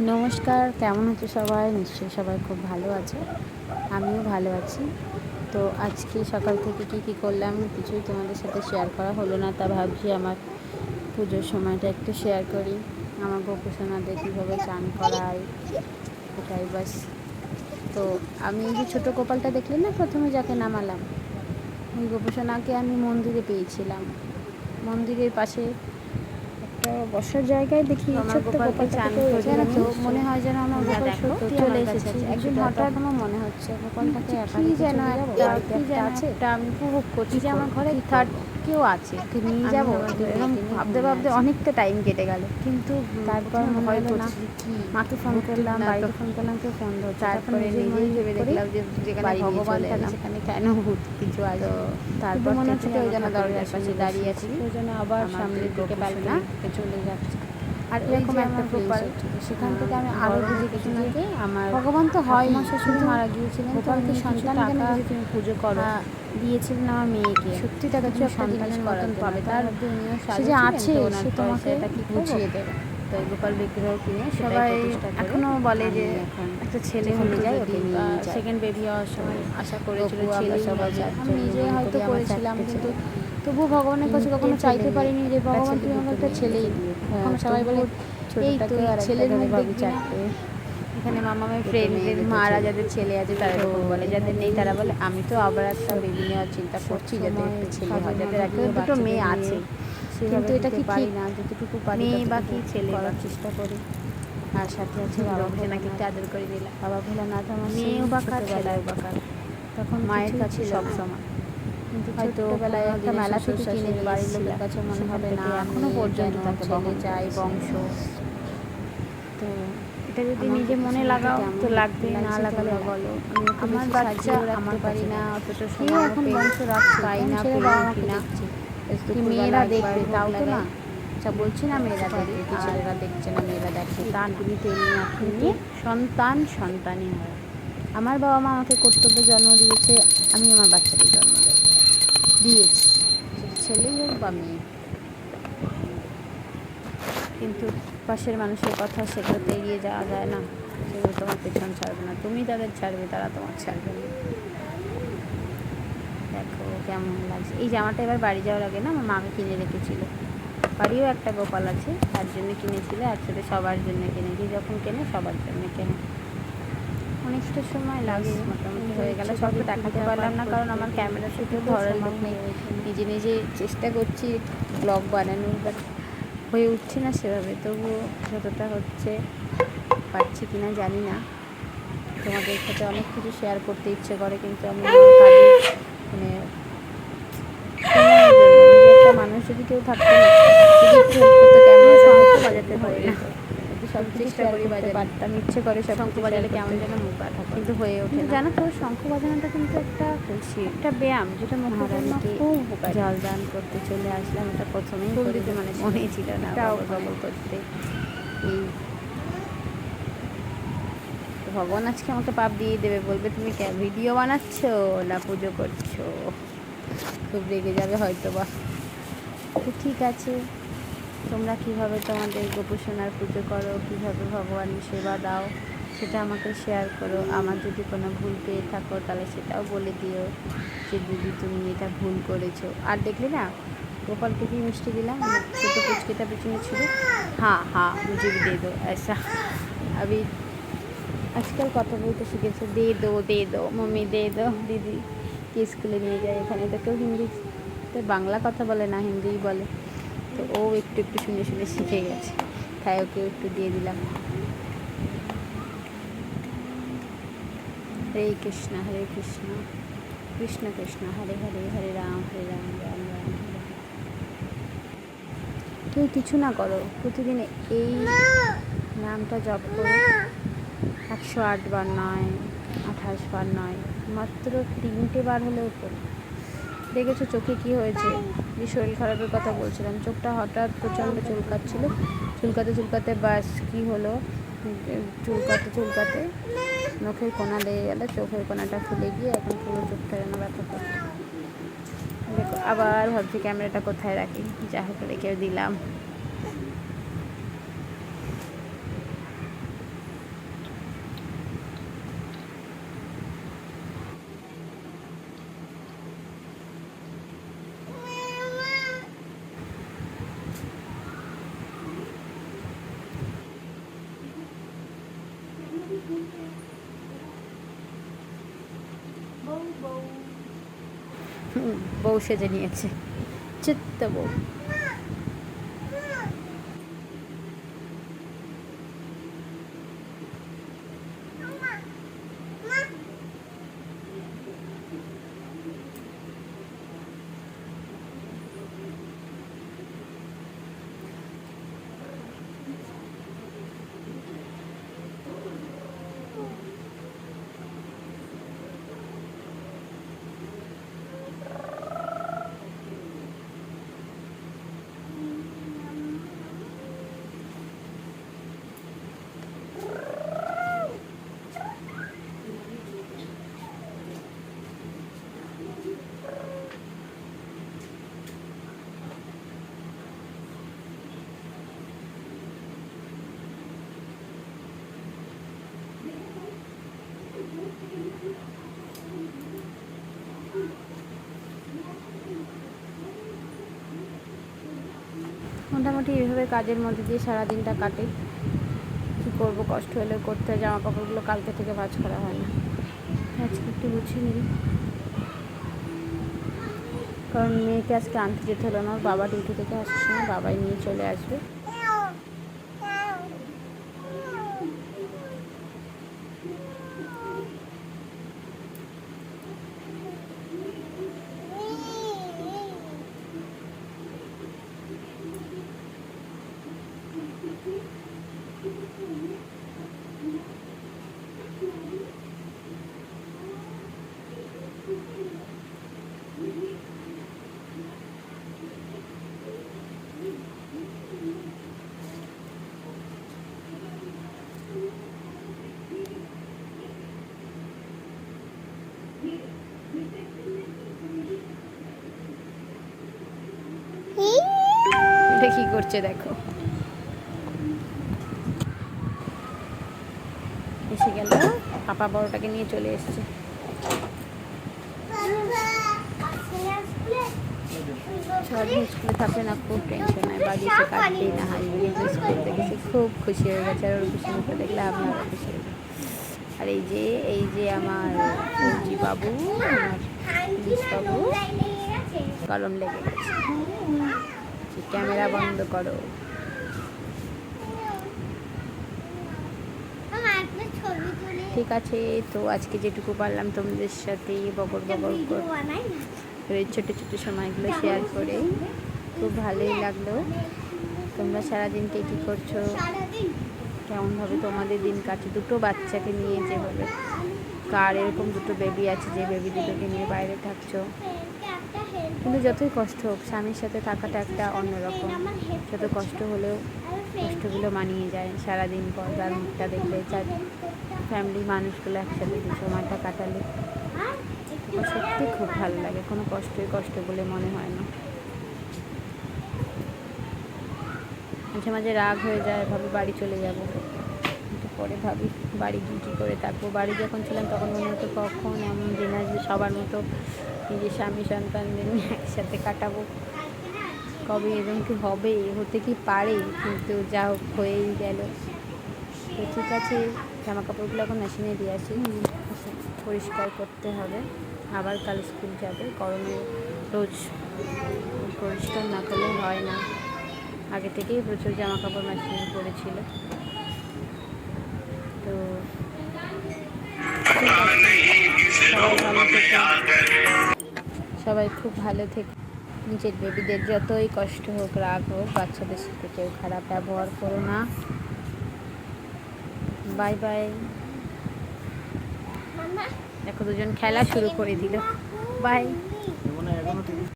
নমস্কার, কেমন আছো সবাই? নিশ্চয়ই সবাই খুব ভালো আছে। আমিও ভালো আছি। তো আজকে সকাল থেকে কী কী করলাম কিছুই তোমাদের সাথে শেয়ার করা হলো না, তা ভাবছি আমার পুজোর সময়টা একটু শেয়ার করি। আমার গোপুসোনাদের কীভাবে চান করাই, এটাই বাস। তো আমি এই যে ছোটো কপালটা দেখলে না প্রথমে যাকে নামালাম, ওই গোপুসোনাকে আমি মন্দিরে পেয়েছিলাম। মন্দিরের পাশে একটা বসার জায়গায় দেখি মনে হয় যেন আমার গোপাল সত্যি চলে একদিন হঠাৎ আমার মনে হচ্ছে গোপালটাকে কি যেন একটা কি যেন একটা আমি উপভোগ করছি যে আমার ঘরে থার্ড কেউ আছে? ওকে নিয়ে যাব? এরকম ভাবতে ভাবতে অনেকটা টাইম কেটে গেল। কিন্তু তারপর ভয় না করছি কি? মাকে ফোন করলাম বাড়িতে ফোন করলাম কেউ ফোন ধরছে। তারপরে নিজেই ভেবে দেখলাম যে যেখানে ভগবান থাকে সেখানে কেন ভূত কিছু আছে তারপর মনে হচ্ছে আমার যেন দরজার পাশে দাঁড়িয়ে আছি। কেউ যেন আবার সামনের দিকে ব্যালকনিতে চলে যাচ্ছে। আর এরকম একটা গোপাল, সেখান থেকে আমি আরও বুঝে গেছি যে আমার ভগবান তো হয় ঠাকুমা শুধু মারা গিয়েছিলেন তো গোপালকে সন্তান টাকা তুমি পুজো করো? দিয়েছিলেন আমার মেয়েকে। সত্যি টাকা তুমি সন্তানের মতন পাবে। তার তার মধ্যে উনিও সে যে আছে সে তোমাকে এটা কি বুঝিয়ে দেবে। তো গোপাল বিগ্রহ কিনে সবাই এখনও বলে যে একটা ছেলে হয়ে যায় ওকে সেকেন্ড বেবি হওয়ার সময় আশা করেছিল আমরা ছেলে সবাই আমি নিজে হয়তো করেছিলাম কিন্তু ছেলে। তবু ভগবানের কাছে কখনো চাইতে পারিনি যে ভগবান তুমি দুটো একটা ছেলেই এখন সবাই বলে এই তো ছেলের মুখ না এখানে মামামের দুটো ফ্রেন্ডদের মারা যাদের ছেলে আছে তারা বলে যাদের নেই তারা বলে আমি তো আবার একটা বেবি নেওয়ার চিন্তা করছি যাদের একটা ছেলে হয় যাদের একটা দুটো মেয়ে আছে। কিন্তু এটা কি পারি না যতটুকু পারি মেয়ে বা কি ছেলে করার চেষ্টা করি। আর সাথে আছে বাবা ভোলানাথ। একটু আদর করে দিলাম। বাবা ভোলানাথ আমার মেয়েও বাঁকা, ছেলেও বাঁকা তখন মায়ের কাছে সব সময় হয়তো একটা মেলা থেকে কিনে বাড়ির। লোকের কাছে মনে হবে না এখনও পর্যন্ত যেন তাকে ছেলে চাই, বংশ। তো এটা যদি নিজে মনে লাগাও তো লাগবে না লাগালে বলো। আমার বাচ্চা আমার পারি না। অতটা সময় এখন বংশ রাখছে, পাই না ছেলে পেয়ে বাবা উঠি মাকে না দেখছে? কি মেয়েরা দেখবে তাও তো না। আচ্ছা বলছি না মেয়েরা দেখবে ছেলেরা দেখছে না মেয়েরা দেখবে তা তুমি নিয়ে আপনি সন্তান সন্তানই হয়। আমার বাবা মা আমাকে কর্তব্য জন্ম দিয়েছে আমি আমার বাচ্চাকে জন্ম দিয়েছি ছেলেই হোক বা মেয়ে। কিন্তু পাশের মানুষের কথা সেগুলো তো এড়িয়ে যাওয়া যায় না, সেগুলো তোমার পেছন ছাড়বে না। তুমি তাদের ছাড়বে, তারা তোমার ছাড়বে না। দেখো কেমন লাগছে। এই জামাটা এবার বাড়ি যাওয়ার আগে না আমার মাকে কিনে রেখেছিল। বাড়িও একটা গোপাল আছে, তার জন্য কিনেছিল, একসাথে সবার জন্য কিনে যে যখন কেনে সবার জন্য কেনে। অনেকটা সময় লাগে মোটামুটি হয়ে গেল। সব তো দেখাতে পারলাম না কারণ আমার ক্যামেরা শুধু ধরার লোক নেই। নিজে নিজে চেষ্টা করছি ব্লগ বানানোর বাট হয়ে উঠছে না সেভাবে। তবুও যতটা হচ্ছে পারছি কিনা জানি না। তোমাদের সাথে অনেক কিছু শেয়ার করতে ইচ্ছে করে কিন্তু আমি মানে একটা মানুষ যদি কেউ থাকতো না যদি একটু করতো ক্যামেরা বাজাতে পারি না। সব চেষ্টা করি বাজাতে পারতাম ইচ্ছে করে সব শঙ্খ বাজালে কেমন যেন মুখ ব্যথা কিন্তু হয়ে ওঠে জানো তো শঙ্খ বাজানোটা কিন্তু একটা একটা ব্যায়াম যেটা মহারানীকে খুব জল দান করতে চলে আসলাম এটা প্রথমেই দিতে মানে মানে ছিল না বগল করতে। এই ভগবান আজকে আমাকে পাপ দিয়ে দেবে বলবে তুমি ভিডিও বানাচ্ছ না পুজো করছ? খুব রেগে যাবে হয়তো বা তো ঠিক আছে। তোমরা কীভাবে তোমাদের গোপোষণার পুজো করো? কীভাবে ভগবানের সেবা দাও? সেটা আমাকে শেয়ার করো। আমার যদি কোনো ভুল পেয়ে থাকো, তাহলে সেটাও বলে দিও যে, দিদি, তুমি এটা ভুল করেছ। আর দেখলে না, গোপালকে কি মিষ্টি দিলাম? ছোটো পুচকেটা পেছনে ছিল। হাঁ হাঁ বুঝে দিয়ে দো আচ্ছা আমি আজকাল কথা বলতে শিখেছো, দে দো দে দো মম্মি দে দো, দিদি। কে স্কুলে নিয়ে যায় এখানে? তো কেউ হিন্দি বাংলা কথা বলে না, হিন্দিই বলে। তো ও একটু একটু শুনে শুনে শিখে গেছে। তাই ওকে একটু দিয়ে দিলাম। হরে কৃষ্ণ হরে কৃষ্ণ। কৃষ্ণ কৃষ্ণ, হরে হরে হরে রাম হরে রাম রাম রাম, হরে। কিছু না করো। প্রতিদিন এই নামটা জপ করো। একশো আট বার নয়, আঠাশ বার নয়, মাত্র তিনটে বার হলেও করো। দেখেছ চোখে কি হয়েছে? যে শরীর খারাপের কথা বলছিলাম। চোখটা হঠাৎ প্রচণ্ড চুলকাচ্ছিল। চুলকাতে চুলকাতে বাস, কি হলো? চুলকাতে চুলকাতে নখের কোনা লেগে গেল, চোখের কোনাটা খুলে গিয়ে এখন পুরো চোখটা যেন ব্যথা করছে। দেখো, আবার ভাবছি ক্যামেরাটা কোথায় রাখি? যা হোক, রেখে দিলাম। বউ সেজে নিয়েছে। চিত্ত বউ। মোটামুটি এইভাবে কাজের মধ্যে দিয়ে সারাদিনটা কাটে। কী করব, কষ্ট হলে করতে হয় জামা কাপড়গুলো কালকে থেকে ভাজ করা হয় না। আজকে একটু গুছিয়ে নিই। কারণ মেয়েকে আজকে আনতে যেতে হলো না বাবা ডিউটি থেকে আসছে না বাবাই নিয়ে চলে আসবে। করছে দেখো। এসে গেল। পাপা বড়টাকে নিয়ে চলে এসছে। সারাদিন স্কুলে থাকলে না খুব টেনশন হয়। বাড়ি এসে কাটতেই না হাসবে স্কুল থেকে সে খুব খুশি হয়ে গেছে। আর ওর খুশি মুখে দেখলে আমি আরও খুশি হয়ে আর এই যে এই যে আমার ফৌজি বাবু আমার পুলিশ বাবু কলম লেগে গেছে। যে ক্যামেরা বন্ধ করো। ঠিক আছে, তো আজকে যেটুকু পারলাম তোমাদের সাথে বকর বকর করে ছোটো ছোটো সময়গুলো শেয়ার করে। খুব ভালোই লাগল। তোমরা সারাদিন কে কী করছ? কেমনভাবে তোমাদের দিন কাটছে? দুটো বাচ্চাকে নিয়ে যেভাবে কার এরকম দুটো বেবি আছে, যে বেবি দুটোকে নিয়ে বাইরে থাকছো? কিন্তু যতই কষ্ট হোক, স্বামীর সাথে থাকাটা একটা অন্যরকম। যত কষ্ট হলেও কষ্টগুলো মানিয়ে যায় সারাদিন পর তার মুখটা দেখলে, তার ফ্যামিলি মানুষগুলো একসাথে সময়টা কাটালে। সত্যি খুব ভালো লাগে, কোনো কষ্টই কষ্ট বলে মনে হয় না। মাঝে মাঝে রাগ হয়ে যায়, ভাবি বাড়ি চলে যাব। পরে ভাবি বাড়ি গিয়ে কী করে থাকব। বাড়ি যখন ছিলাম তখন মনে হতো কখন এমন দিন আসবে, সবার মতো নিজের স্বামী সন্তানদের নিয়ে একসাথে কাটাবো। কবে এরকম কি হবে, হতে কি পারে, কিন্তু যা হোক হয়েই গেল। তো ঠিক আছে জামা কাপড়গুলো এখন মেশিনে দিয়ে আসি। পরিষ্কার করতে হবে। আবার কাল স্কুল যাবে। গরমে রোজ পরিষ্কার না করলে হয় না। আগে থেকেই প্রচুর জামা কাপড় মেশিনে পড়েছিল। তো সবাই খুব ভালো থেকে নিজের বেবিদের যতই কষ্ট হোক রাগ হোক বাচ্চাদের সাথে কেউ খারাপ ব্যবহার করো না। বাই বাই দেখো দুজন খেলা শুরু করে দিল। বাই